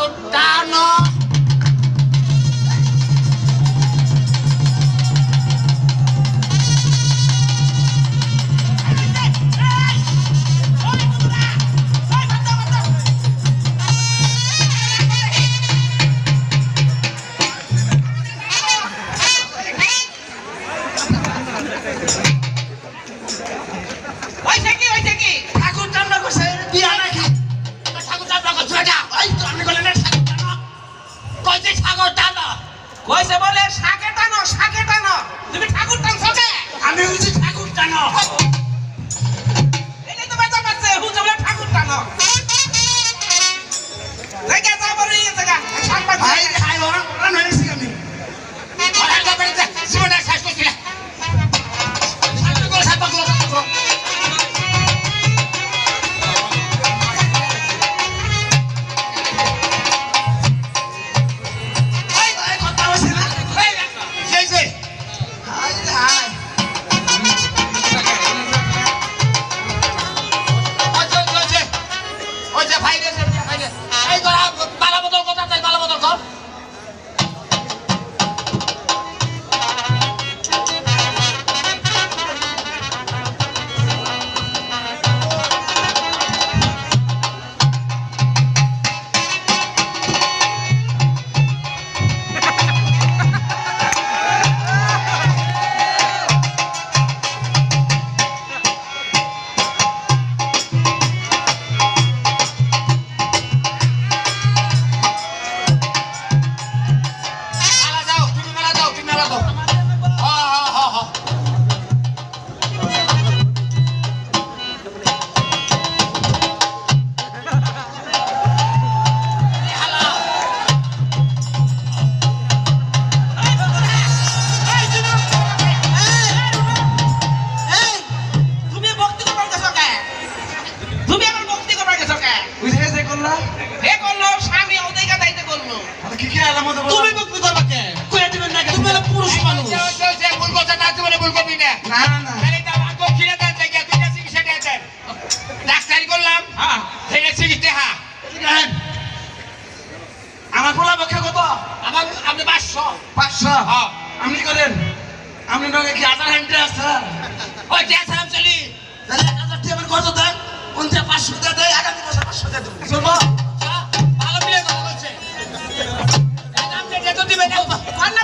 ঠাকুর টানো কইছে বলে শাকে টানো শাকে টানো। তুমি ঠাকুর টানছো আমি বুঝি ঠাকুর টানো করলা হে করল স্বামী দাইতে করল। কি কি আলাম মতো তুমি ভক্তি করবা কে কইয়া দিবেন না তুমি হলো পুরুষ মানুষ। সে ভুল কথা না তুমি ভুল করবি না। না না তাহলে তো আমার দেন চিকিৎসা ডাক্তারি করলাম। হ্যাঁ। সেই চিকিৎসা হ্যাঁ আমার পোলা পক্ষে কত? আমার আপনি পাঁচশো। পাঁচশো? হ্যাঁ। আপনি করেন। আপনি নগে কি? আধার হ্যান্ডে আছে? ওই গ্যাস আরাম চলি। তাহলে হাজার কত দেন? উনতে পাঁচশো দিয়ে আপনি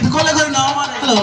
ఇదిగోళ్ళ గారి నామాలలో